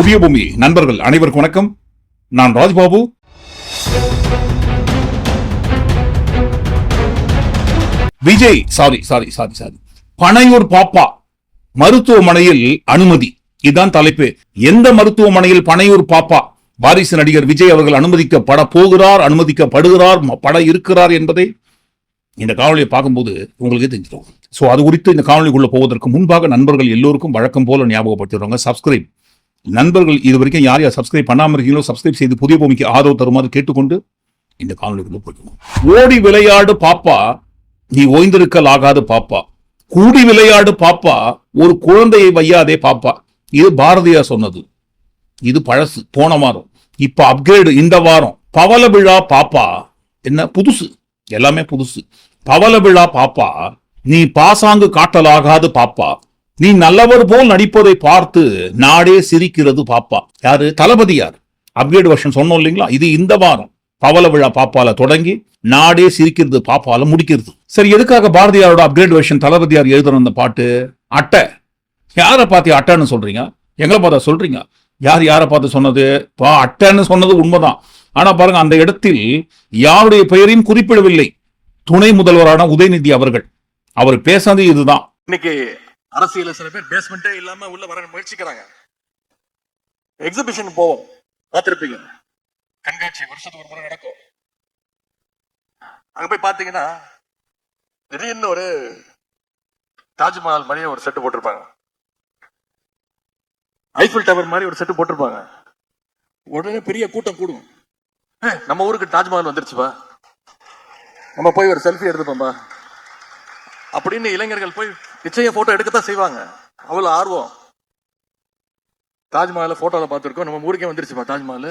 புதிய பூமி நண்பர்கள் அனைவருக்கும் வணக்கம். நான் Rajbabu. Vijay sorry sorry sorry sorry Panaiyur பாப்பா மருத்துவமனையில் அனுமதி. இதுதான் தலைப்பு. எந்த மருத்துவமனையில் பனையூர் பாப்பா? வாரிசு நடிகர் விஜய் அவர்கள் அனுமதிக்கப்பட போகிறார் அனுமதிக்கப்படுகிறார் பட இருக்கிறார் என்பதை இந்த காணொலியை பார்க்கும்போது உங்களுக்கே தெரிஞ்சிடும். ஸோ அது குறித்து இந்த காணொலிக்குள்ளே போவதற்கு முன்பாக நண்பர்கள் எல்லோருக்கும் வழக்கம் போல ஞாபகப்படுத்திடுவாங்க. சப்ஸ்கிரைப் நண்பர்கள் இது வரைக்கும் யார் யார் சப்ஸ்கிரைப் பண்ணாமல் இருக்கீங்களோ சப்ஸ்கிரைப் செய்து புதிய பூமிக்கு ஆதரவு தருமாறு கேட்டுக்கொண்டு இந்த காணொலிக்குள்ள போய்க்குவோம் ஓடி விளையாடு பாப்பா நீ ஓய்ந்திருக்கல் ஆகாது பாப்பா. கூடி விளையாடு பாப்பா ஒரு குழந்தையை வையாதே பாப்பா. இது பாரதியார் சொன்னது. இது பழசு போன வாரம். இப்ப அப்கிரேடு இந்த வாரம். பவள விழா பாப்பா. என்ன புதுசு. எல்லாமே புதுசு. பவள விழா பாப்பா நீ பாசாங்கு காட்டலாகாது பாப்பா. நீ நல்லவர் போல் நடிப்பதை பார்த்து நாடே சிரிக்கிறது பாப்பா. யாரு? தளபதியார் அப்கிரேட் வருஷன் சொன்னோம் இல்லைங்களா? இது இந்த வாரம் பவள விழா பாப்பால தொடங்கி நாடே சிரிக்கிறது பாப்பால முடிக்கிறது. சரி எதுக்காக பாரதியாரோட அப்கிரேட் வருஷன் தளபதியார் எழுதுன அந்த பாட்டு? அட்டை. யாரை பார்த்து அட்டைன்னு சொல்றீங்க? எங்களை பார்த்தா சொல்றீங்க. யார் யாரை பார்த்து சொன்னது? பா அட்டைன்னு சொன்னது உண்மைதான். ஆனா பாருங்க அந்த இடத்தில் யாருடைய பெயரையும் குறிப்பிடவில்லை. துணை முதல்வரான உதயநிதி அவர்கள். அவர் பேசுனது இதுதான். இன்னைக்கு அரசியல சில பேர் பேஸ்மெண்டே இல்லாம உள்ள வர முயற்சிக்கிறாங்க. எக்ஸிபிஷன் போவோம். பார்த்திருப்பீங்க. கண்காட்சி வருஷத்துக்கு ஒரு முறை நடக்கும். அங்க போய் பாத்தீங்கன்னா திடீர்னு ஒரு தாஜ்மஹால் மாதிரி ஒரு செட்டு போட்டிருப்பாங்க. ஐஃபில் டவர் மாதிரி ஒரு செட்டு போட்டிருப்பாங்க. உடனே பெரிய கூட்டம் கூடும். நம்ம ஊருக்கு தாஜ்மஹால் வந்துருச்சுப்பா. நம்ம போய் ஒரு செல்ஃபி எடுத்துப்போம்பா அப்படின்னு இளைஞர்கள் போய் நிச்சயம் போட்டோ எடுக்கத்தான் செய்வாங்க. அவ்வளவு ஆர்வம். தாஜ்மஹால போட்டோல பார்த்திருக்கோம். நம்ம ஊருக்கே வந்துருச்சுப்பா தாஜ்மஹால்.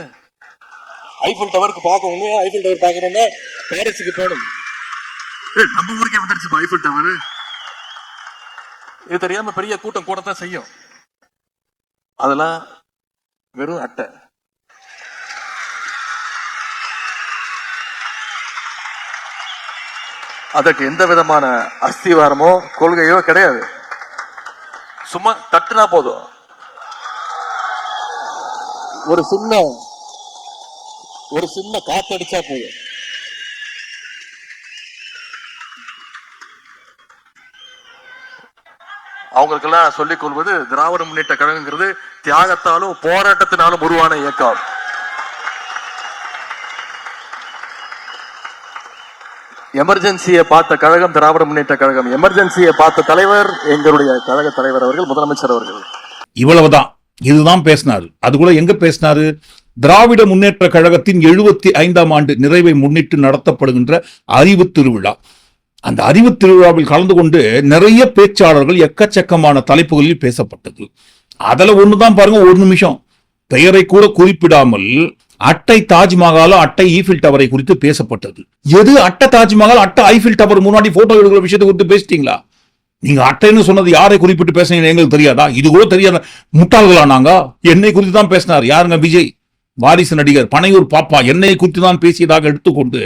ஐஃபில் டவருக்கு பார்க்க உண்மையா ஐஃபில் டவர் பார்க்கணும்னா பாரிஸுக்கு போகணும். நம்ம ஊருக்கே வந்துருச்சுப்பா ஐஃபில் டவர் இது தெரியாம பெரிய கூட்டம் கூடத்தான் செய்யும். அதெல்லாம் வெறும் அட்டை. அதற்கு எந்த விதமான அஸ்திவாரமோ கொள்கையோ கிடையாது. சும்மா தட்டுனா போதும். ஒரு சின்ன ஒரு சின்ன காத்தடிச்சா போதும். அவங்களுக்கெல்லாம் சொல்லிக் கொள்வது திராவிட முன்னேற்ற கழகங்கிறது தியாகத்தாலும் போராட்டத்தினாலும் உருவான இயக்கம். எமர்ஜென்சியை பார்த்த கழகம் திராவிட முன்னேற்ற கழகம். எமர்ஜென்சியை பார்த்த தலைவர் எங்களுடைய கழக தலைவர் அவர்கள் முதலமைச்சர் அவர்கள். இவ்வளவுதான். இதுதான் பேசினாரு. அது கூட எங்க பேசினாரு? திராவிட முன்னேற்ற கழகத்தின் எழுபத்தி ஐந்தாம் ஆண்டு நிறைவை முன்னிட்டு நடத்தப்படுகின்ற அறிவு திருவிழா. அந்த அறிவு திருவிழாவில் கலந்து கொண்டு நிறைய பேச்சாளர்கள் எக்கச்சக்கமான தலைப்புகளில் பேசப்பட்டது. அதுல ஒண்ணுதான் பாருங்க ஒரு நிமிஷம். பெயரை கூட குறிப்பிடாமல் அட்டை தாஜ்மஹாலும் அட்டை ஈஃபில் டவரை குறித்து பேசப்பட்டது. எது அட்டை தாஜ்மஹால் அட்டை ஐஃபில் டவர் முன்னாடி போட்டோ எடுக்கிற விஷயத்தை குறித்து பேசிட்டீங்களா? நீங்க அட்டைன்னு சொன்னது யாரை குறிப்பிட்டு பேசுனீங்க எங்களுக்கு தெரியாதா? இது கூட தெரியாத முட்டாள்களா நாங்க? என்னை குறித்து தான் பேசினார். யாருங்க விஜய்? வாரிசு நடிகர் பனையூர் பாப்பா. என்னை குறித்து தான் பேசியதாக எடுத்துக்கொண்டு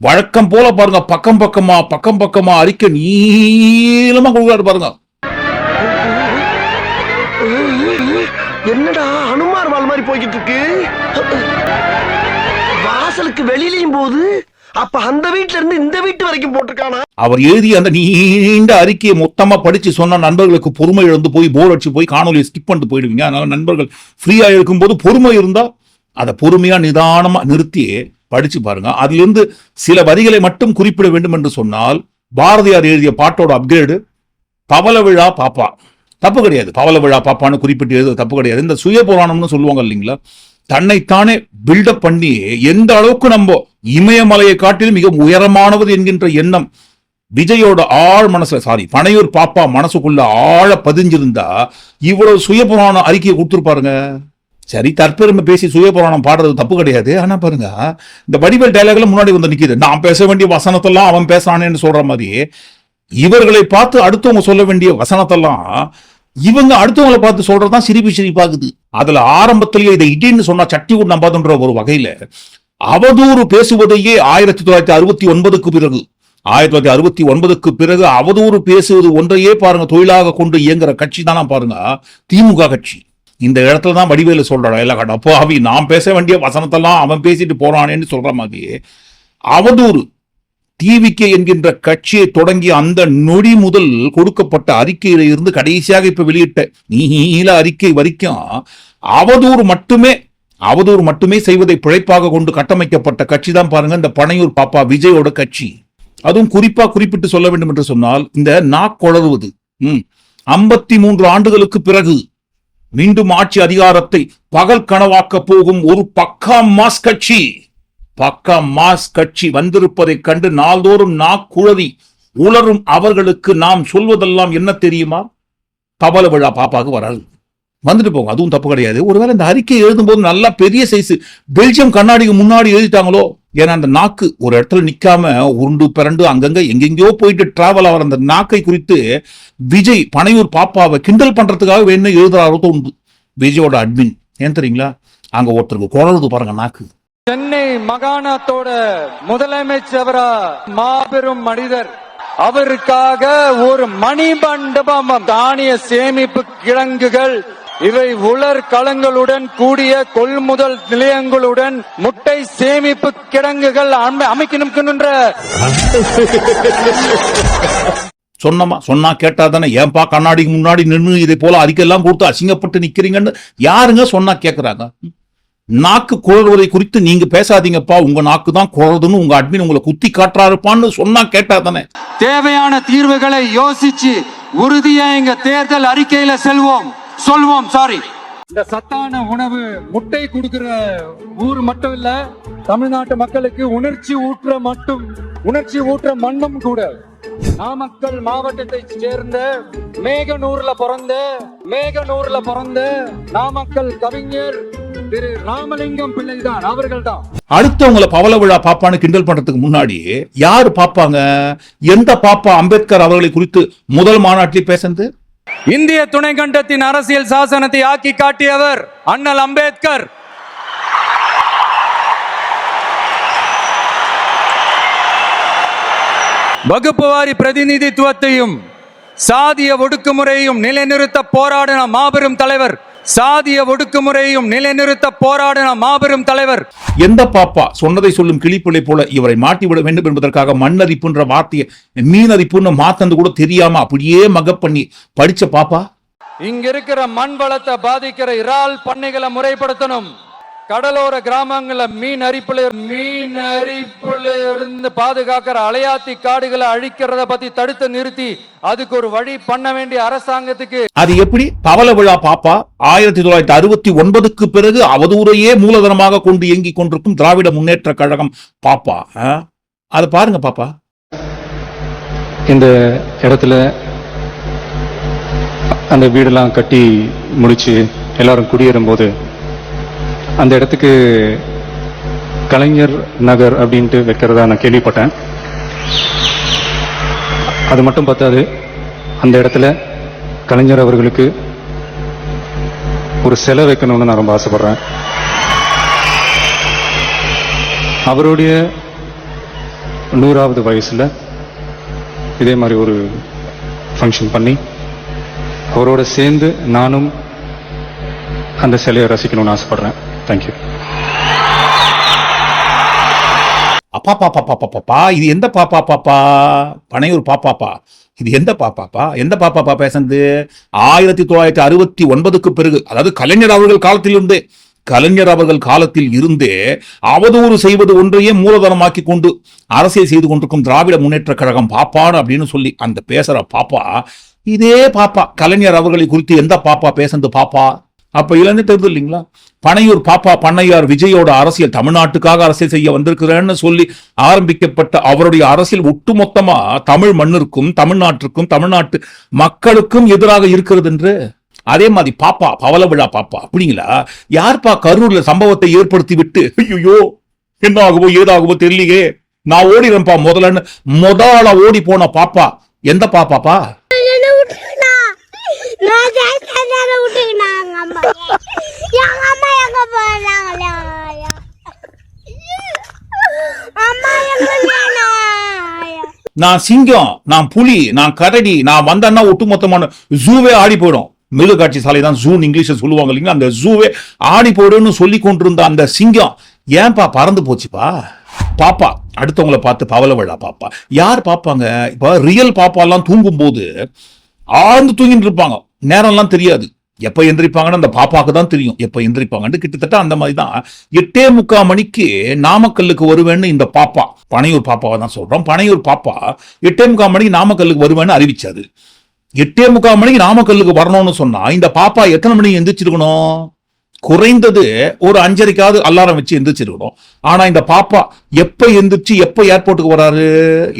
வழக்கம் போல பாருங்க பக்கம் பக்கமா பக்கம் பக்கமா அறிக்கை நீளமா கொடுக்குறாரு பாருங்க. என்னடா அனுமார் வால் மாதிரி போய்கிட்டு இருக்கு? வாசலுக்கு வெளியிலையும் போது அப்ப அந்த வீட்டுல இருந்து இந்த வீட்டு வரைக்கும் போட்டிருக்கானா? அவர் எழுதிய அந்த நீண்ட அறிக்கையை மொத்தமா படிச்சு சொன்ன நண்பர்களுக்கு பொறுமை இழந்து போய் போர் அடிச்சு போய் காணொலியை ஸ்கிப் பண்ணிட்டு போயிடுவீங்க. அதனால நண்பர்கள் ஃப்ரீயா இருக்கும்போது பொறுமை இருந்தா அதை பொறுமையா நிதானமா நிறுத்தி படிச்சு பாருங்க. அதுல இருந்து சில வரிகளை மட்டும் குறிப்பிட வேண்டும் என்று சொன்னால் பாரதியார் எழுதிய பாட்டோட அப்கிரேடு பவல விழா பாப்பா. தப்பு கிடையாது. பவள விழா பாப்பான்னு குறிப்பிட்டு எழுத தப்பு கிடையாது. இந்த சுய புராணம்னு சொல்லுவாங்க இல்லைங்களா? தன்னைத்தானே பில்டப் பண்ணி எந்த அளவுக்கு நம்ம இமயமலையை காட்டிலும் மிக உயரமானவது என்கின்ற எண்ணம் விஜயோட ஆழ் மனசுல சாரி பனையூர் பாப்பா மனசுக்குள்ள ஆழ பதிஞ்சிருந்தா இவ்வளவு சுயபுராண அறிக்கையை கொடுத்துருப்பாருங்க. சரி தற்பெருமை பேசி சுயபுராணம் பாடுறது தப்பு கிடையாது. ஆனா பாருங்க இந்த வடிவேல் டைலாக்ல முன்னாடி வந்து நிக்குது. நான் பேச வேண்டிய வசனத்தெல்லாம் அவன் பேசுறானேன்னு சொல்ற மாதிரி இவர்களை பார்த்து அடுத்தவங்க சொல்ல வேண்டிய வசனத்தெல்லாம் இவங்க அடுத்தவங்களை பார்த்து சொல்றதுதான் சிரிப்பு சிரிப்பாகுது. அதுல ஆரம்பத்திலேயே இதை இடின்னு சொன்னா சட்டி கூட நம்பாதுன்ற ஒரு வகையில அவதூறு பேசுவதையே ஆயிரத்தி தொள்ளாயிரத்தி அறுபத்தி ஒன்பதுக்கு பிறகு ஆயிரத்தி தொள்ளாயிரத்தி அறுபத்தி ஒன்பதுக்கு பிறகு அவதூறு பேசுவது ஒன்றையே பாருங்க தொழிலாக கொண்டு இயங்குற கட்சி தானா பாருங்க திமுக கட்சி. இந்த இடத்துல தான் வடிவேலு சொல்றான் எல்லா கடப்போ அப்போ அவி நான் பேச வேண்டிய வசனத்தெல்லாம் அவன் பேசிட்டு போறானேன்னு சொல்ற மாதிரி அவதூறு டிவிகே என்கின்ற கட்சியை தொடங்கிய அந்த நொடி முதல் கொடுக்கப்பட்ட அறிக்கையில இருந்து கடைசியாக இப்ப வெளியிட்ட நீல அறிக்கை வரைக்கும் அவதூறு மட்டுமே அவதூறு மட்டுமே செய்வதை பிழைப்பாக கொண்டு கட்டமைக்கப்பட்ட கட்சி தான் பாருங்க இந்த பனையூர் பாப்பா விஜயோட கட்சி. அதுவும் குறிப்பா குறிப்பிட்டு சொல்ல வேண்டும் என்று சொன்னால் இந்த நாக்கொளறுவது உம் ஐம்பத்தி மூன்று ஆண்டுகளுக்கு பிறகு மீண்டும் ஆட்சி அதிகாரத்தை பகல் கனவாக்க போகும் ஒரு பக்கா மாஸ் கட்சி. பக்கா மாஸ் கட்சி வந்திருப்பதைக் கண்டு நாள்தோறும் நாக்குழறி உளரும் அவர்களுக்கு நாம் சொல்வதெல்லாம் என்ன தெரியுமா? தபல விழா பாப்பாவுக்கு வராது. வந்துட்டு போங்க அதுவும் தப்பு கிடையாது. ஒருவேளை இந்த அறிக்கை எழுதும்போது நல்லா பெரிய சைஸ் பெல்ஜியம் கண்ணாடிக்கு முன்னாடி எழுதிட்டாங்களோ? ஏன்னா அந்த நாக்கு ஒரு இடத்துல நிக்காம உருண்டு பிறண்டு அங்கங்க எங்கெங்கயோ போயிட்டு டிராவல் ஆகிற அந்த நாக்கை குறித்து விஜய் பனையூர் பாப்பாவை கிண்டல் பண்றதுக்காக வேணும் எழுதுறாரோ தோணுது. விஜயோட அட்மின் ஏன் தெரியுங்களா? அங்க ஒருத்தருக்கு குழலுது பாருங்க நாக்கு. சென்னை மாகாணத்தோட முதலமைச்சரா மாபெரும் மனிதர். அவருக்காக ஒரு மணிமண்டபம் தானிய சேமிப்பு கிழங்குகள் இவை உலர் களங்களுடன் கூடிய கொள்முதல் நிலையங்களுடன் முட்டை சேமிப்பு கிடங்குகள் அமை- அமைக்கணும்ன்ற சொன்னமா சொன்னா கேட்டா தானே ஏன்பா கண்ணாடிக்கு முன்னாடி நின்று இதை போல அதுக்கெல்லாம் கொடுத்து அசிங்கப்பட்டு நிக்கிறீங்கன்னு? யாருங்க சொன்னா கேக்குறாங்க? நாக்கு குழல்வதை குறித்து நீங்க பேசாதீங்கப்பா. உங்க நாக்கு தான் குழதுன்னு உங்க அட்மின் உங்களை குத்தி காட்டுறாருப்பான்னு சொன்னா கேட்டா தானே. தேவையான தீர்வுகளை யோசிச்சு உறுதியா எங்க தேர்தல் அறிக்கையில செல்வோம். சொல்வோம் சாரி இந்த சத்தான உணவு முட்டை கொடுக்கிற ஊர் மட்டும் இல்ல தமிழ்நாட்டு மக்களுக்கு உணர்ச்சி ஊற்ற மட்டும் உணர்ச்சி ஊற்ற மண்ணும் கூட. நாமக்கல் மாவட்டத்தை சேர்ந்த மேகனூர்ல பிறந்த மேகனூர்ல பிறந்த நாமக்கல் கவிஞர் திரு ராமலிங்கம் பிள்ளைதான் அவர்கள்தான். அடுத்தவங்கள பவள விழா பாப்பான்னு கிண்டல் பண்றதுக்கு முன்னாடி யாரு பாப்பாங்க? எந்த பாப்பா அம்பேத்கர் அவர்களை குறித்து முதல் மாநாட்டில் பேசுனது? இந்திய துணைக்கண்டத்தின் அரசியல் சாசனத்தை ஆக்கி காட்டியவர் அண்ணல் அம்பேத்கர். வகுப்புவாரி பிரதிநிதித்துவத்தையும் சாதிய ஒடுக்குமுறையும் நிலைநிறுத்த போராடின மாபெரும் தலைவர் சாதிய ஒடுக்குமுறையும் நிலைநிறுத்த போராடின மாபெரும் தலைவர். எந்த பாப்பா சொன்னதை சொல்லும் கிளிப்பிள்ளை போல இவரை மாட்டிவிட வேண்டும் என்பதற்காக மண்ணரிப்புன்ற வார்த்தையை மீனரிப்புன்னு மாத்தந்து கூட தெரியாம அப்படியே மகப் பண்ணி படிச்ச பாப்பா? இங்க இருக்கிற மண் வளத்தை பாதிக்கிற இறால் பண்ணைகளை முறைப்படுத்தணும். கடலோர கிராமங்கள்ல மீன் அரிப்புல மீன் அரிப்புல இருந்து பாதுகாக்கிற அலையாத்தி காடுகளை அழிக்கிறத பத்தி தடுத்து நிறுத்தி அதுக்கு ஒரு வழி பண்ண வேண்டிய அரசாங்கத்துக்கு. அது எப்படி? பவள விழா பாப்பா ஆயிரத்தி தொள்ளாயிரத்தி அறுபத்தி ஒன்பதுக்கு பிறகு அவதூறையே மூலதனமாக கொண்டு இயங்கிக் கொண்டிருக்கும் திராவிட முன்னேற்ற கழகம் பாப்பா? அதை பாருங்க பாப்பா. இந்த இடத்துல அந்த வீடெல்லாம் கட்டி முடிச்சு எல்லாரும் குடியேறும்போது அந்த இடத்துக்கு கலைஞர் நகர் அப்படின்ட்டு வைக்கிறதா நான் கேள்விப்பட்டேன். அது மட்டும் பார்த்தாது அந்த இடத்துல கலைஞர் அவர்களுக்கு ஒரு சிலை வைக்கணும்னு நான் ரொம்ப ஆசைப்படுறேன். அவருடைய நூறாவது வயசில் இதே மாதிரி ஒரு ஃபங்க்ஷன் பண்ணி அவரோட சேர்ந்து நானும் அந்த சிலையை ரசிக்கணும்னு ஆசைப்படுறேன். தேங்க்யூ அப்பா பாப்பா பாப்பா பாப்பா இது எந்த பாப்பா பாப்பா பனையூர் பாப்பாப்பா இது எந்த பாப்பாப்பா எந்த பாப்பாப்பா பேசுனது ஆயிரத்தி தொள்ளாயிரத்தி அறுபத்தி ஒன்பதுக்கு பிறகு அதாவது கலைஞர் அவர்கள் காலத்திலிருந்தே கலைஞர் அவர்கள் காலத்தில் இருந்தே அவதூறு செய்வது ஒன்றையே மூலதனமாக்கி கொண்டு அரசியல் செய்து கொண்டிருக்கும் திராவிட முன்னேற்ற கழகம் பாப்பான்னு அப்படின்னு சொல்லி அந்த பேசுற பாப்பா இதே பாப்பா. கலைஞர் அவர்களை குறித்து எந்த பாப்பா பேசுனது பாப்பா? அப்ப இளநீ தெரியுது இல்லைங்களா? பனையூர் பாப்பா பண்ணையார் விஜயோட அரசியல் தமிழ்நாட்டுக்காக அரசியல் செய்ய வந்திருக்கிறேன்னு சொல்லி ஆரம்பிக்கப்பட்ட அவருடைய அரசியல் ஒட்டுமொத்தமா தமிழ் மண்ணிற்கும் தமிழ்நாட்டிற்கும் தமிழ்நாட்டு மக்களுக்கும் எதிராக இருக்கிறது என்று? அதே மாதிரி பாப்பா பவள விழா பாப்பா அப்படிங்களா? யார்ப்பா கரூர்ல சம்பவத்தை ஏற்படுத்தி விட்டு ஐயோ என்ன ஆகுமோ ஏதாகுவோ தெரியலையே. நான் ஓடிறேன்ப்பா முதல்லன்னு முதல ஓடி போன பாப்பா. எந்த பாப்பாப்பா? நான் அம்மா எங்க அம்மா எங்க அம்மா எங்க நான் சிங்கம் நான் புலி நான் கரடி நான் வந்தேன்னா ஒட்டுமொத்தமான ஜூவே ஆடி போயிடும். மிருகக்காட்சி சாலை தான் ஜூன் இங்கிலீஷில் சொல்லுவாங்க இல்லைங்களா? அந்த ஜூவே ஆடி போயிடும்னு சொல்லி கொண்டிருந்த அந்த சிங்கம் ஏன்பா பறந்து போச்சுப்பா? பாப்பா அடுத்தவங்கள பார்த்து பவள விழா பாப்பா. யார் பார்ப்பாங்க இப்ப ரியல் பாப்பாலாம் தூங்கும் போது ஆழ்ந்து தூங்கிட்டு இருப்பாங்க. நேரம்லாம் தெரியாது. எப்போ எந்திரிப்பாங்கன்னு அந்த பாப்பாக்கு தான் தெரியும். எப்போ எந்திரிப்பாங்கன்னு கிட்டத்தட்ட அந்த மாதிரி தான். எட்டே முக்கால் மணிக்கு நாமக்கல்லுக்கு வருவேன்னு இந்த பாப்பா பனையூர் பாப்பாவை தான் சொல்கிறோம் பனையூர் பாப்பா எட்டே முக்கால் மணிக்கு நாமக்கல்லுக்கு வருவேன்னு அறிவிச்சாரு. எட்டே முக்கால் மணிக்கு நாமக்கல்லுக்கு வரணும்னு சொன்னா இந்த பாப்பா எத்தனை மணிக்கு எந்திரிச்சிருக்கணும்? குறைந்தது ஒரு அஞ்சரைக்காவது அலாரம் வச்சு எந்திரிச்சிருக்கணும் ஆனா இந்த பாப்பா எப்ப எந்திரிச்சு எப்ப ஏர்போர்ட்டுக்கு வராரு?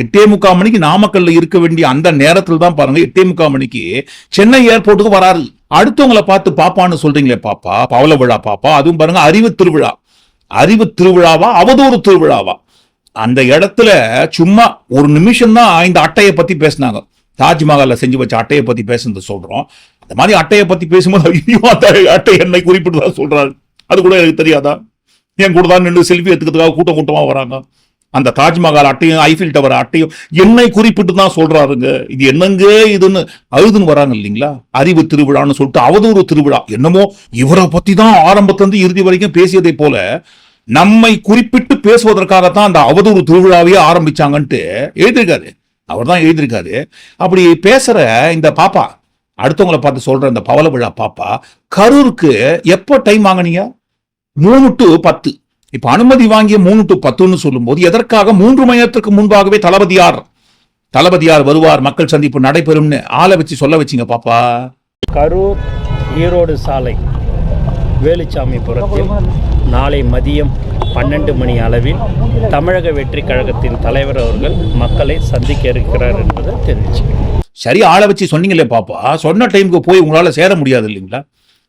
எட்டே முக்கால் மணிக்கு நாமக்கல்ல இருக்க வேண்டிய அந்த நேரத்தில் தான் பாருங்க எட்டே முக்கால் மணிக்கு சென்னை ஏர்போர்ட்டுக்கு வராரு. அடுத்தவங்களை பார்த்து பாப்பான்னு சொல்றீங்களே பாப்பா பவள விழா பாப்பா அதுவும் பாருங்க அறிவு திருவிழா. அறிவு திருவிழாவா? அவதூறு திருவிழாவா? அந்த இடத்துல சும்மா ஒரு நிமிஷம் தான் இந்த அட்டையை பத்தி பேசினாங்க. தாஜ்மஹாலில் செஞ்சு வச்ச அட்டையை பத்தி பேசுனது சொல்றோம். அந்த மாதிரி அட்டையை பற்றி பேசும்போது ஐயோ அந்த அட்டை என்னை குறிப்பிட்டு சொல்கிறாரு அது கூட எனக்கு தெரியாதா? என் கூட தான் நின்று செல்ஃபி எடுத்துக்கிறதுக்காக கூட்டம் கூட்டமாக வராங்க. அந்த தாஜ்மஹால் அட்டையும் ஐஃபில் டவர் அட்டையும் என்னை குறிப்பிட்டு தான் சொல்றாருங்க. இது என்னங்க இதுன்னு அழுதுன்னு வராங்க இல்லைங்களா? அறிவு திருவிழான்னு சொல்லிட்டு அவதூறு திருவிழா. என்னமோ இவரை பத்தி தான் ஆரம்பத்திலிருந்து இறுதி வரைக்கும் பேசியதை போல நம்மை குறிப்பிட்டு பேசுவதற்காகத்தான் அந்த அவதூறு திருவிழாவையே ஆரம்பிச்சாங்கன்ட்டு எழுதியிருக்காரு. அவர் தான் எழுதியிருக்காரு. அப்படி பேசுற இந்த பாப்பா அடுத்தவங்களை பார்த்து சொல்ற அந்த பவள விழா பாப்பா கரூருக்கு எப்போ டைம் வாங்குனீங்க? மூணு டு பத்து. இப்ப அனுமதி வாங்கிய மூணு டு பத்துன்னு சொல்லும்போது எதற்காக மூன்று மணி நேரத்துக்கு முன்பாகவே தளபதியார் தளபதியார் வருவார் மக்கள் சந்திப்பு நடைபெறும்னு ஆளை வச்சு சொல்ல வச்சீங்க பாப்பா. கரூர் ஈரோடு சாலை வேலுச்சாமி புறத்தில் நாளை மதியம் பன்னெண்டு மணி அளவில் தமிழக வெற்றி கழகத்தின் தலைவர் அவர்கள் மக்களை சந்திக்க இருக்கிறார் என்பதை தெரிவிச்சுக்கிறேன். சரி ஆளை வச்சு சொன்னீங்களே பாப்பா. சொன்ன டைமுக்கு போய் உங்களால சேர முடியாது இல்லைங்களா?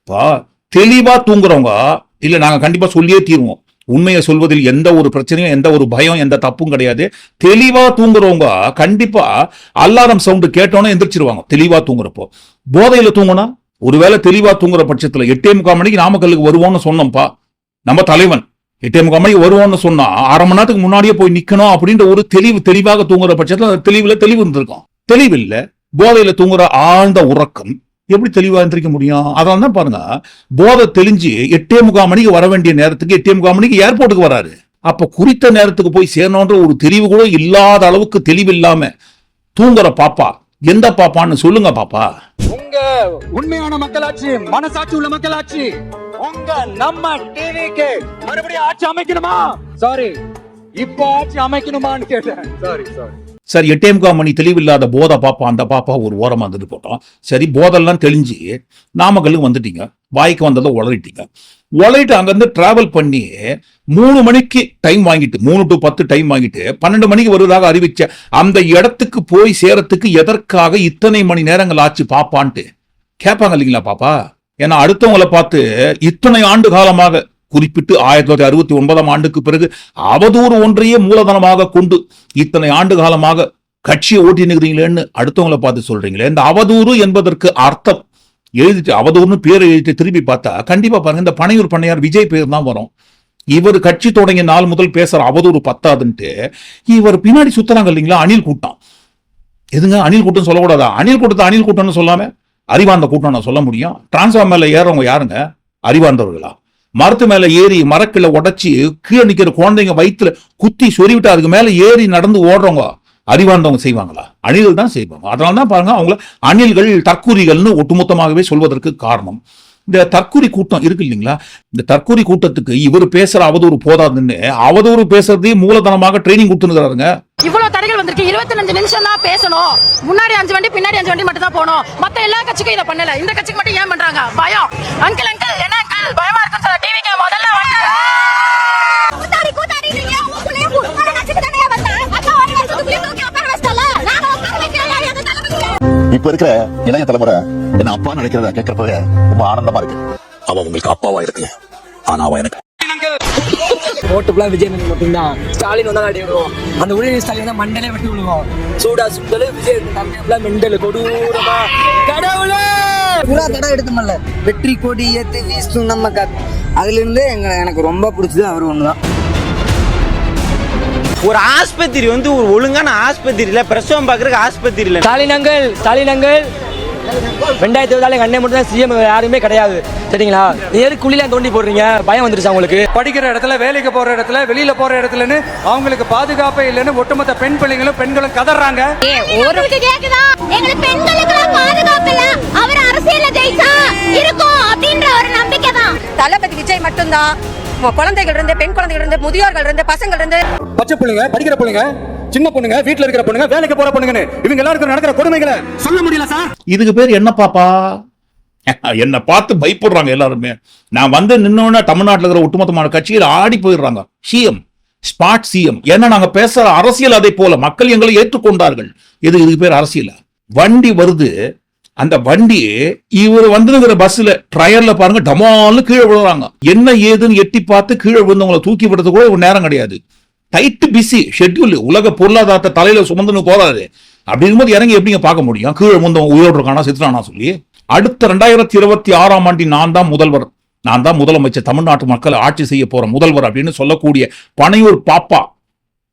பா தெளிவா தூங்குறவங்க இல்லை நாங்க கண்டிப்பா சொல்லியே தீருவோம். உண்மையை சொல்வதில் எந்த ஒரு பிரச்சனையும் எந்த ஒரு பயம் எந்த தப்பும் கிடையாது. தெளிவா தூங்குறவங்க கண்டிப்பா அலாரம் சவுண்டு கேட்டோன்னே எந்திரிச்சிருவாங்க தெளிவா தூங்குறப்போ. போதையில தூங்குனா? ஒருவேளை தெளிவா தூங்குற பட்சத்துல எட்டே முக்கால் மணிக்கு நாமக்கல்லுக்கு வருவோம்னு சொன்னோம்ப்பா நம்ம தலைவன். எட்டே முக்கால் மணிக்கு வருவோம்னு சொன்னா அரை மணி நேரத்துக்கு முன்னாடியே போய் நிக்கணும் அப்படின்ற ஒரு தெளிவு தெளிவாக தூங்குற பட்சத்துல அந்த தெளிவுல தெளிவு இருந்திருக்கும். தெளிவில்ல. போதையில தூங்குற ஆழ்ந்த உறக்கம் எப்படி தெளிவா எந்திரிக்க முடியும்? அதான் தான் பாருங்க போதை தெளிஞ்சு எட்டே முக்கால் மணிக்கு வர வேண்டிய நேரத்துக்கு எட்டே முக்கால் மணிக்கு ஏர்போர்ட்டுக்கு வராரு. அப்ப குறித்த நேரத்துக்கு போய் சேரணுன்ற ஒரு தெளிவு கூட இல்லாத அளவுக்கு தெளிவு இல்லாம தூங்குற பாப்பா. எந்த பாப்பான்னு சொல்லுங்க பாப்பா. உங்க உண்மையான மக்களாட்சி மனசாட்சி உள்ள மக்களாட்சி உங்க நம்ம டிவிக்கு மறுபடியும் ஆட்சி அமைக்கணுமா? சாரி இப்போ ஆட்சி அமைக்கணுமான்னு கேட்டேன். சாரி சாரி சரி எட்டே முக்கால் மணி தெளிவில்லாத போதை பாப்பா அந்த பாப்பா ஒரு ஓரமாக இருந்துட்டு போட்டோம். சரி போதெல்லாம் தெளிஞ்சு நாமக்கல்லுக்கு வந்துட்டீங்க. வாய்க்கு வந்ததை உளறிட்டீங்க. உளறிட்டு அங்கேருந்து டிராவல் பண்ணி மூணு மணிக்கு டைம் வாங்கிட்டு மூணு டு பத்து டைம் வாங்கிட்டு பன்னெண்டு மணிக்கு வருவதாக அறிவிச்ச அந்த இடத்துக்கு போய் சேரத்துக்கு எதற்காக இத்தனை மணி நேரங்கள் ஆச்சு பாப்பான்ட்டு? கேட்பாங்க இல்லைங்களா பாப்பா? ஏன்னா அடுத்தவங்களை பார்த்து இத்தனை ஆண்டு காலமாக குறிப்பிட்டு ஆயிரத்தி தொள்ளாயிரத்தி அறுபத்தி ஒன்பதாம் ஆண்டுக்கு பிறகு அவதூறு ஒன்றையே மூலதனமாக கொண்டு இத்தனை ஆண்டு காலமாக கட்சியை ஓட்டினுக்கிறீங்களேன்னு அடுத்தவங்களை பார்த்து சொல்றீங்களே. இந்த அவதூறு என்பதற்கு அர்த்தம் எழுதிட்டு அவதூறுன்னு பேர் எழுதிட்டு திரும்பி பார்த்தா கண்டிப்பா பாருங்க இந்த பனையூர் பண்ணையார் விஜய் பேர் தான் வரும். இவர் கட்சி தொடங்கிய நாள் முதல் பேசுற அவதூறு பத்தாதுன்ட்டு இவர் பின்னாடி சுத்துறாங்க இல்லைங்களா? அணில் கூட்டம். எதுங்க? அணில் கூட்டம் சொல்லக்கூடாதா? அணில் கூட்டத்தை அணில் கூட்டம்னு சொல்லாம அறிவார்ந்த கூட்டம் நான் சொல்ல முடியும். டிரான்ஸ்ஃபார்மர்ல ஏறவங்க யாருங்க? அறிவார்ந்தவர்களா? மரத்து மேல ஏறி மரக்கில உடச்சி கீழே நிக்கிற குழந்தைங்க வயிற்றுல குத்தி சொறிவிட்டு அதுக்கு மேல ஏறி நடந்து ஓடுறவங்க அறிவார்ந்தவங்க செய்வாங்களா? அணில்கள் தான் செய்வாங்க. அதனால தான் பாருங்க அவங்கள அணில்கள் தற்கூரிகள்னு ஒட்டுமொத்தமாகவே சொல்வதற்கு காரணம். இந்த தற்கூரி கூட்டம் இருக்கு இல்லைங்களா? இந்த தற்கூரி கூட்டத்துக்கு இவர் பேசுற அவதூறு போதாதுன்னு அவதூறு பேசுறதே மூலதனமாக ட்ரைனிங் கொடுத்துருக்காருங்க இவ்வளவு தடைகள் வந்திருக்கு. இருபத்தி நிமிஷம் தான் பேசணும். முன்னாடி அஞ்சு வண்டி பின்னாடி அஞ்சு வண்டி மட்டும் தான் போகணும். மத்த எல்லா கட்சிக்கும் இதை பண்ணல. இந்த கட்சிக்கு மட்டும் ஏன் பண்றாங்க? பயம். அங்கிள் அங்கிள் என்ன அங்கிள் பயமா இருக்குன்னு சொல்ல டிவிக்கு முதல்ல இப்ப இருக்கிற இளைய தலைமுறை என்ன அப்பா நினைக்கிறத கேட்கறப்பவே ரொம்ப ஆனந்தமா இருக்கு. அவ உங்களுக்கு அப்பாவா இருக்கு. ஆனா அவ எனக்கு ஓட்டு ஃபுல்லாக விஜய் மேல மட்டும்தான். ஸ்டாலின் வந்தா அடி விடுவோம் அந்த உதயநிதி ஸ்டாலின் தான் மண்டலே வெட்டி விடுவோம் சூடா சுண்டல் விஜய் ஃபுல்லாக மெண்டல் கொடூரமா. கடவுளே! பூரா தடம் எடுத்தமல்ல வெற்றி கொடி ஏத்து வீசும் நம்ம கத் அதுல இருந்து எங்க எனக்கு ரொம்ப பிடிச்சது அவர் ஒண்ணுதான். ஒரு ஆஸ்பத்திரி வந்து ஒரு ஒழுங்கான ஆஸ்பத்திரியில பிரசவம் பாக்குறதுக்கு ஆஸ்பத்திரியில. Stalin uncle Stalin uncle. ரெண்டாயிரத்தி இருபதால எங்க அண்ணன் மட்டும் தான் சிஎம் யாருமே கிடையாது. சரிங்களா? எதுக்கு குழியில தோண்டி போடுறீங்க? பயம் வந்துருச்சா உங்களுக்கு? படிக்கிற இடத்துல வேலைக்கு போற இடத்துல வெளியில போற இடத்துலன்னு அவங்களுக்கு பாதுகாப்பே இல்லைன்னு ஒட்டுமொத்த பெண் பிள்ளைங்களும் பெண்களும் கதறாங்க. தளபதி விஜய் மட்டும்தான். குழந்தைகள் இருந்து பெண் குழந்தைகள் இருந்து முதியோர்கள் இருந்து பசங்கள் இருந்து. பச்சை பிள்ளைங்க படிக்கிற பிள்ளைங்க சின்ன பொண்ணுங்க வீட்டுல இருக்கிற பொண்ணுங்க வேலைக்கு போற பொண்ணுங்கன்னு. இவங்க எல்லாருக்கும் நடக்கிற கொடுமைகளை சொல்ல முடியல சார். இதுக்கு பேர் என்ன பாப்பா? என்னை பார்த்து பயப்படுறாங்க எல்லாருமே. நான் வந்து நின்னோன்னா தமிழ்நாட்டில் இருக்கிற ஒட்டுமொத்தமான கட்சியில் ஆடி போயிடுறாங்க. சிஎம் ஸ்பாட் சிஎம் ஏன்னா நாங்க பேசுற அரசியல் அதை போல. மக்கள் எங்களை ஏற்றுக்கொண்டார்கள். இது இதுக்கு பேர் அரசியல். வண்டி வருது. அந்த வண்டி இவர் வந்துருக்கிற பஸ்ல ட்ரையர்ல பாருங்க டமால்னு கீழே விழுறாங்க. என்ன ஏதுன்னு எட்டி பார்த்து கீழே விழுந்தவங்களை தூக்கி விடுறது கூட ஒரு நேரம் கிடையாது. டைட்டு பிஸி ஷெட்யூல் உலக பொருளாதாரத்தை தலையில சுமந்துன்னு போறாரு அப்படிங்கும்போது இறங்கி எப்படிங்க பார்க்க முடியும்? கீழே முந்த உயிரோடு இருக்கானா செத்துறானா சொல்லி அடுத்த ரெண்டாயிரத்தி இருபத்தி ஆறாம் ஆண்டி நான் தான் முதல்வர். நான் தான் முதலமைச்சர் தமிழ்நாட்டு மக்களை ஆட்சி செய்ய போற முதல்வர் அப்படின்னு சொல்லக்கூடிய பனையூர் பாப்பா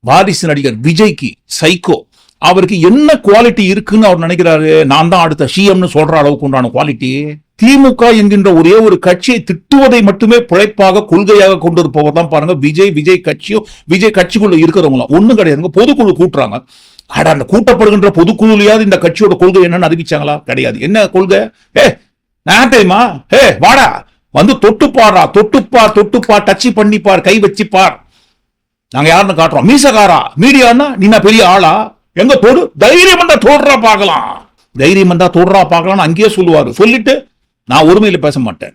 வாரிசு நடிகர் விஜய்க்கு சைக்கோ அவருக்கு என்ன குவாலிட்டி இருக்குன்னு அவர் நினைக்கிறாரு? நான் தான் அடுத்த சிஎம்னு சொல்ற அளவுக்கு உண்டான குவாலிட்டி திமுக என்கின்ற ஒரே ஒரு கட்சியை திட்டுவதை மட்டுமே பிழைப்பாக கொள்கையாக கொண்டிருப்பவர் தான் பாருங்க விஜய் விஜய் கட்சியும் விஜய் கட்சிக்குள்ள இருக்கிறவங்களும் ஒண்ணும் கிடையாதுங்க பொதுக்குழு கூட்டுறாங்க. அட அந்த கூட்டப்படுகின்ற பொதுக்குழுலையாவது இந்த கட்சியோட கொள்கை என்னன்னு அறிவிச்சாங்களா? கிடையாது. என்ன கொள்கை? ஏ நான் ஏ வாடா. வந்து தொட்டுப்பாரா தொட்டுப்பார் தொட்டுப்பார் டச் பண்ணிப்பார் கை வச்சுப்பார். நாங்க யாருன்னு காட்டுறோம்? மீசக்காரா மீடியான்னா நீ என்ன பெரிய ஆளா? எங்க தொடு? தைரியம் இருந்தா தொடுறா பார்க்கலாம். தைரியம் இருந்தா தொடுறா பார்க்கலாம்னு அங்கேயே சொல்லுவாரு. சொல்லிட்டு நான் ஒருமையில பேச மாட்டேன்.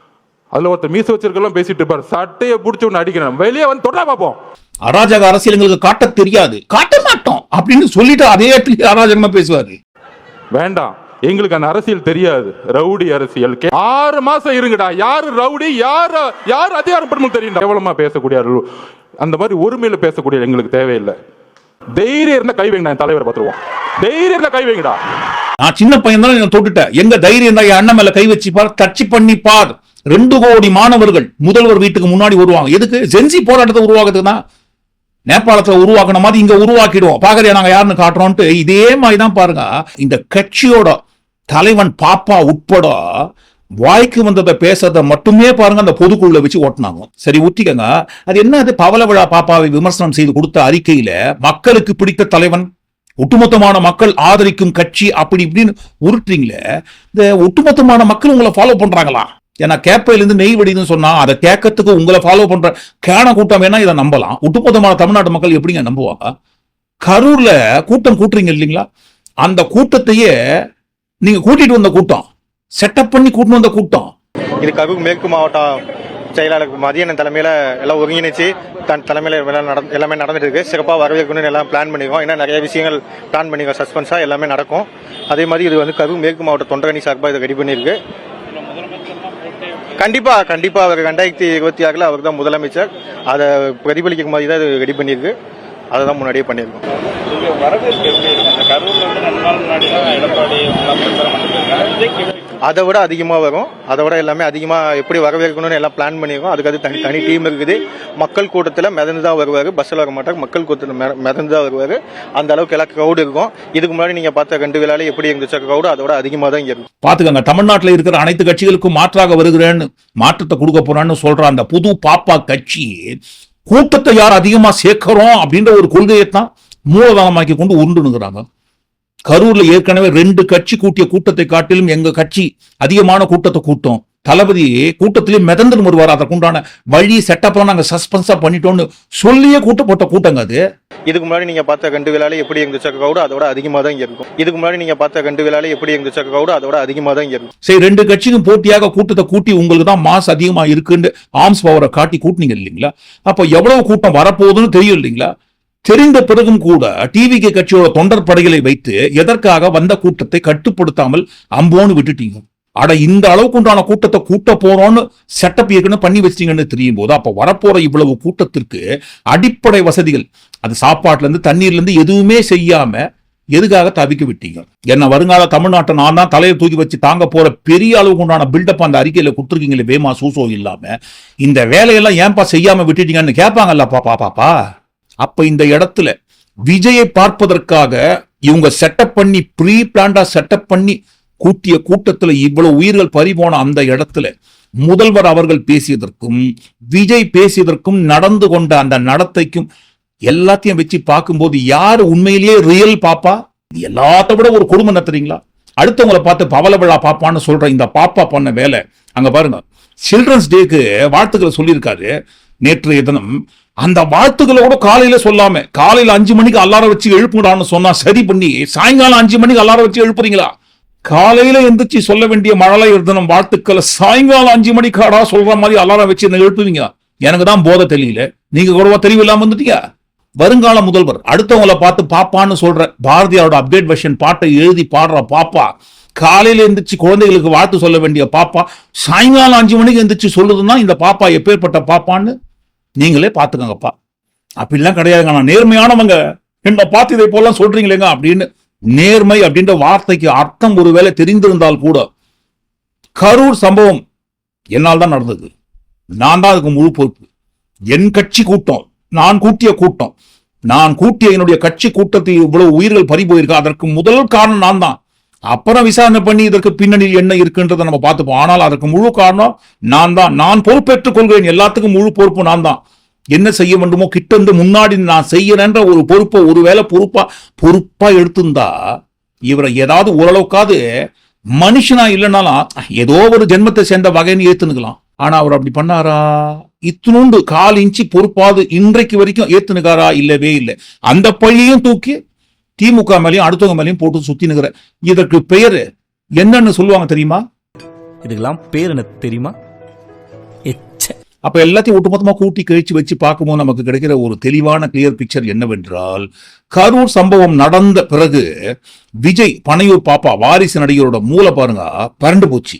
அதுல ஒருத்தர் மீச வச்சிருக்கலாம் பேசிட்டு இருப்பாரு. சட்டையை பிடிச்ச ஒன்று அடிக்கிறேன் வெளியே வந்து தொடரா பார்ப்போம். அராஜக அரசியல் எங்களுக்கு காட்ட தெரியாது. காட்ட மாட்டோம் அப்படின்னு சொல்லிட்டு அதே இடத்துல அராஜகமா பேசுவாரு. வேண்டாம். எங்களுக்கு அந்த அரசியல் தெரியாது. ரவுடி அரசியல். ஆறு மாசம் இருங்கடா. யாரு ரவுடி? யாரு யாரு அதிகாரம் தெரியும் கேவலமா பேசக்கூடிய. அந்த மாதிரி ஒருமையில பேசக்கூடிய எங்களுக்கு தேவையில்லை. தைரியம் இருந்தா கை வைங்க தலைவர் தலைவரை பார்த்துருவோம். தைரியம் இருந்தா கை வைங்கடா. நான் சின்ன பையன் தான் தொட்டுட்டேன். எங்க தைரியம் தான் என் அண்ணன் மேல கை வச்சு பார் டச் பண்ணி பார். ரெண்டு கோடி மாணவர்கள் முதல்வர் வீட்டுக்கு முன்னாடி வருவாங்க. எதுக்கு? ஜென்சி போராட்டத்தை உருவாக்குறதுக்கு தான். நேபாளத்துல உருவாக்குன மாதிரி இங்க உருவாக்கிடுவோம். பாக்குறியா நாங்க யாருன்னு காட்டுறோம்ட்டு இதே மாதிரி தான் பாருங்க. இந்த கட்சியோட தலைவன் பாப்பா உட்பட வாய்க்கு வந்ததை பேசுறதை மட்டுமே பாருங்க அந்த பொதுக்குழுல வச்சு ஓட்டினாங்க. சரி ஒத்திக்கங்க அது என்ன அது பவள விழா பாப்பாவை விமர்சனம் செய்து கொடுத்த அறிக்கையில மக்களுக்கு பிடித்த தலைவன் ஒட்டுமொத்தமான மக்கள் ஆதரிக்கும் கட்சி அப்படி இப்படின்னு உருட்டுறீங்களே இந்த ஒட்டுமொத்தமான மக்கள் உங்களை ஃபாலோ பண்றாங்களா? ஏன்னா கேப்பையில இருந்து நெய் வடிதுன்னு சொன்னா அதை கேட்கறதுக்கு உங்களை ஃபாலோ பண்ற கேன கூட்டம் வேணா இதை நம்பலாம். ஒட்டுமொத்தமான தமிழ்நாட்டு மக்கள் எப்படிங்க நம்புவாங்க? கரூர்ல கூட்டம் கூட்டுறீங்க இல்லைங்களா? அந்த கூட்டத்தையே நீங்க கூட்டிட்டு வந்த கூட்டம் செட்டப் பண்ணி கூட்டிட்டு வந்த கூட்டம். இது கரூர் மேற்கு மாவட்டம் செயலாளர் மதியன் தலைமையில எல்லாம் ஒருங்கிணைச்சு. தன் தலைமையில எல்லாம் நட- எல்லாமே நடந்துட்டு இருக்கு சிறப்பாக வரவேற்கணும்னு எல்லாம் பிளான் பண்ணிருக்கோம். இன்னும் நிறைய விஷயங்கள் பிளான் பண்ணிருக்கோம். சஸ்பென்ஸா எல்லாமே நடக்கும். அதே மாதிரி இது வந்து கரூர் மேற்கு மாவட்ட தொண்டரணி சார்பாக இதை ரெடி பண்ணியிருக்கு. கண்டிப்பா கண்டிப்பா அவர் ரெண்டாயிரத்தி இருபத்தி ஆறுல அவர் தான் முதலமைச்சர். அதை பிரதிபலிக்கும் மாதிரி தான் இது ரெடி பண்ணியிருக்கு. அதை தான் முன்னாடியே பண்ணியிருக்கோம். அதை விட அதிகமாக வரும். அதை விட எல்லாமே அதிகமாக எப்படி வரவேற்கணும்னு எல்லாம் பிளான் பண்ணியிருக்கோம் அதுக்கு அது தனி தனி டீம் இருக்குது. மக்கள் கூட்டத்தில் மிதந்து தான் வருவார். பஸ்ஸில் வர மாட்டார். மக்கள் கூட்டத்தில் மிதந்து தான் வருவார். அந்த அளவுக்கு எல்லாம் க்ரௌடு இருக்கும். இதுக்கு முன்னாடி நீங்கள் பார்த்த ரெண்டு விழாலே எப்படி இருந்துச்சு க்ரௌடு அதை விட அதிகமாக தான் இங்கே இருக்கும் பார்த்துக்கங்க. தமிழ்நாட்டில் இருக்கிற அனைத்து கட்சிகளுக்கும் மாற்றாக வருகிறேன்னு மாற்றத்தை கொடுக்க போறான்னு சொல்ற அந்த புது பாப்பா கட்சி கூட்டத்தை யார் அதிகமா சேர்க்கிறோம் அப்படின்ற ஒரு கொள்கையை தான் மூலதனமாக்கி கொண்டு உருண்டுனுங்கிறாங்க கரூர்ல ஏற்கனவே ரெண்டு கட்சி கூட்டிய கூட்டத்தை காட்டிலும் எங்க கட்சி அதிகமான கூட்டத்தை கூட்டம். தளபதி கூட்டத்திலே மிதந்துன்னு வருவார். அதற்குண்டான வழி செட்டப்லாம் நாங்க சஸ்பென்ஸா பண்ணிட்டோம்னு சொல்லியே கூட்டப்பட்ட கூட்டங்க அது. இதுக்கு முன்னாடி நீங்கள் பார்த்த ரெண்டு விழாலே எப்படி இருந்துச்சு க்ரௌடு அதை விட அதிகமாக தான் இங்கே இருக்கும். இதுக்கு முன்னாடி நீங்கள் பார்த்த ரெண்டு விழாலே எப்படி இருந்துச்சு க்ரௌடு அதை விட அதிகமாக தான் இங்கே இருக்கும். சரி ரெண்டு கட்சிக்கும் போட்டியாக கூட்டத்தை கூட்டி உங்களுக்கு தான் மாஸ் அதிகமா இருக்குன்னு ஆர்ம்ஸ் பவரை காட்டி கூட்டினீங்க இல்லைங்களா? அப்ப எவ்வளவு கூட்டம் வரப்போகுதுன்னு தெரியும் இல்லைங்களா? தெரிந்த பிறகும் கூட டிவிகே கட்சியோட தொண்டர் படைகளை வைத்து எதற்காக வந்த கூட்டத்தை கட்டுப்படுத்தாமல் அம்போன்னு விட்டுட்டீங்க? அட இந்த அளவுக்கு உண்டான கூட்டத்தை கூட்ட போறோம்னு செட்டப் ஏற்கனவே பண்ணி வச்சிட்டீங்கன்னு தெரியும் போது அப்ப வரப்போற இவ்வளவு கூட்டத்திற்கு அடிப்படை வசதிகள் அது சாப்பாட்டுல இருந்து தண்ணீர்ல இருந்து எதுவுமே செய்யாம எதுக்காக தவிக்க விட்டீங்க? என்ன வருங்கால தமிழ்நாட்டை நான் தான் தலையை தூக்கி வச்சு தாங்க போற பெரிய அளவுக்கு உண்டான பில்டப் அந்த அறிக்கையில கொடுத்துருக்கீங்களே வேமா சூசோ இல்லாம. இந்த வேலையெல்லாம் ஏன்பா செய்யாம விட்டுட்டீங்கன்னு கேட்பாங்கல்ல பாப்பா பாப்பா அப்ப இந்த இடத்துல விஜயை பார்ப்பதற்காக இவங்க செட்டப் பண்ணி ப்ரீ பிளான்டா செட்டப் பண்ணி கூட்டிய கூட்டத்துல இவ்வளவு உயிர்கள் பறிபோன அந்த இடத்துல முதல்வர் அவர்கள் பேசியதற்கும் விஜய் பேசியதற்கும் நடந்து கொண்ட அந்த நடத்தைக்கும் எல்லாத்தையும் வச்சு பார்க்கும்போது யார் உண்மையிலேயே ரியல் பாப்பா? எல்லாத்த விட ஒரு குடும்பம் நடத்துறீங்களா அடுத்தவங்களை பார்த்து பவள விழா பாப்பான்னு சொல்ற இந்த பாப்பா பண்ண வேலை. அங்க பாருங்க. சில்ட்ரன்ஸ் டேக்கு வாழ்த்துக்களை சொல்லியிருக்காரு. நேற்றைய தினம் அந்த வாழ்த்துக்களை கூட காலையில சொல்லாம காலையில அஞ்சு மணிக்கு அலாரம் வச்சு எழுப்புடான்னு சொன்னா சரி பண்ணி சாயங்காலம் அஞ்சு மணிக்கு அல்லார வச்சு எழுப்புறீங்களா? காலையில எந்திரிச்சு சொல்ல வேண்டிய மழலை தினம் வாழ்த்துக்களை சாயங்காலம் அஞ்சு மணிக்காடா சொல்ற மாதிரி அலாரம் வச்சு என்ன எழுப்புவீங்க எனக்கு தான் போதை தெரியல. நீங்க கூடவா தெளிவில்லாம வந்துட்டீங்க? வருங்கால முதல்வர் அடுத்தவங்களை பார்த்து பாப்பான்னு சொல்ற பாரதியாரோட அப்டேட் வெர்ஷன் பாட்டை எழுதி பாடுற பாப்பா காலையில எந்திரிச்சு குழந்தைகளுக்கு வாழ்த்து சொல்ல வேண்டிய பாப்பா சாயங்காலம் அஞ்சு மணிக்கு எந்திரிச்சு சொல்லுதுன்னா இந்த பாப்பா எப்பேற்பட்ட பாப்பான்னு? நீங்களே பார்த்துக்கோங்கப்பா. அப்படிலாம் கிடையாதுங்க. நான் நேர்மையானவங்க. என்னை பார்த்து இதை போலாம் சொல்றீங்களேங்க அப்படின்னு. நேர்மை அப்படின்ற வார்த்தைக்கு அர்த்தம் ஒருவேளை தெரிந்திருந்தால் கூட கரூர் சம்பவம் என்னால் தான் நடந்தது. நான் தான் அதுக்கு முழு பொறுப்பு. என் கட்சி கூட்டம் நான் கூட்டிய கூட்டம். நான் கூட்டிய என்னுடைய கட்சி கூட்டத்தில் இவ்வளவு உயிர்கள் பறி போயிருக்கா அதற்கு முதல் காரணம் நான் தான். அப்புறம் விசாரணை பண்ணி இதற்கு பின்னணியில் என்ன இருக்குன்றதை நம்ம பார்த்துப்போம். ஆனால் அதற்கு முழு காரணம் நான் தான் நான் பொறுப்பேற்றுக் கொள்கிறேன். எல்லாத்துக்கும் முழு பொறுப்பு நான் தான் என்ன செய்ய வேண்டுமோ கிட்ட இருந்து முன்னாடி நான் செய்யறேன்ற ஒரு பொறுப்பை ஒருவேளை பொறுப்பா பொறுப்பா எடுத்திருந்தா இவரை ஏதாவது ஓரளவுக்காவது மனுஷனா இல்லைனாலும் ஏதோ ஒரு ஜென்மத்தை சேர்ந்த வகைன்னு ஏத்துனுக்கலாம். ஆனா அவர் அப்படி பண்ணாரா? இத்தினூண்டு கால் இன்ச்சு பொறுப்பாது இன்றைக்கு வரைக்கும் ஏத்துனுக்காரா? இல்லவே இல்லை. அந்த பழியும் தூக்கி திமுக மேலயும் அடுத்தவங்க மேலயும் போட்டு சுத்தினுக்கிற இதற்கு பெயர் என்னன்னு சொல்லுவாங்க தெரியுமா? இதுக்கெல்லாம் பேர் எனக்கு தெரியுமா? அப்ப எல்லாத்தையும் ஒட்டுமொத்தமா கூட்டி கழிச்சு வச்சு பார்க்கும்போது நமக்கு கிடைக்கிற ஒரு தெளிவான கிளியர் பிக்சர் என்னவென்றால் கரூர் சம்பவம் நடந்த பிறகு விஜய் பனையூர் பாப்பா வாரிசு நடிகரோட மூளை பாருங்க பரண்டு போச்சு.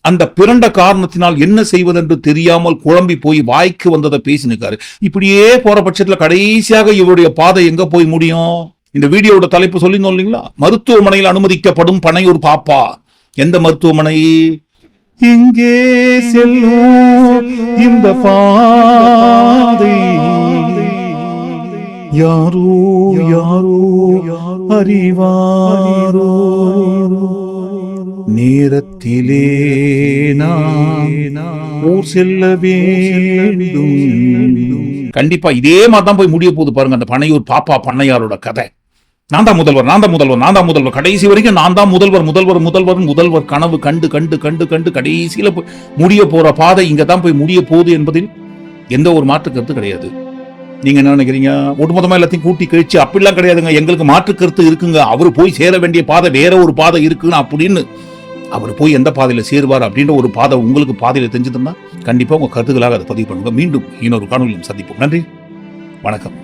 அந்த பிறண்ட காரணத்தினால் என்ன செய்வதென்று தெரியாமல் குழம்பி போய் வாய்க்கு வந்ததை பேசினுக்காரு. இப்படியே போற பட்சத்துல கடைசியாக இவருடைய பாதை எங்க போய் முடியும்? இந்த வீடியோவோட தலைப்பு சொல்லியிருந்தோம் இல்லைங்களா மருத்துவமனையில் அனுமதிக்கப்படும் பனையூர் பாப்பா. எந்த மருத்துவமனை? இங்கே செல்லும் இந்த பாதை. யாரோ யாரோ அறிவாரோ. நேரத்திலே நான் ஊர் செல்ல வேண்டும். கண்டிப்பா இதே மாதிரி தான் போய் முடிய போகுது பாருங்க அந்த பனையூர் பாப்பா பண்ணையாரோட கதை. நான் தான் முதல்வர் நான் தான் முதல்வர் நான் தான் முதல்வர். கடைசி வரைக்கும் நான் தான் முதல்வர் முதல்வர் முதல்வர் முதல்வர். கனவு கண்டு கண்டு கண்டு கண்டு கடைசியில போய் முடிய போற பாதை இங்கே தான் போய் முடிய போகுது என்பதில் எந்த ஒரு மாற்று கருத்து கிடையாது. நீங்க என்ன நினைக்கிறீங்க? ஒட்டுமொத்தமாக எல்லாத்தையும் கூட்டி கழிச்சு அப்படிலாம் கிடையாதுங்க. எங்களுக்கு மாற்று கருத்து இருக்குங்க. அவர் போய் சேர வேண்டிய பாதை வேற ஒரு பாதை இருக்குன்னு அப்படின்னு அவர் போய் எந்த பாதையில் சேருவார் அப்படின்ற ஒரு பாதை உங்களுக்கு பாதையில் தெரிஞ்சதுன்னா கண்டிப்பா உங்க கருத்துக்களாக அதை பதிவு பண்ணுங்க. மீண்டும் இன்னொரு காணொலியும் சந்திப்போம். நன்றி. வணக்கம்.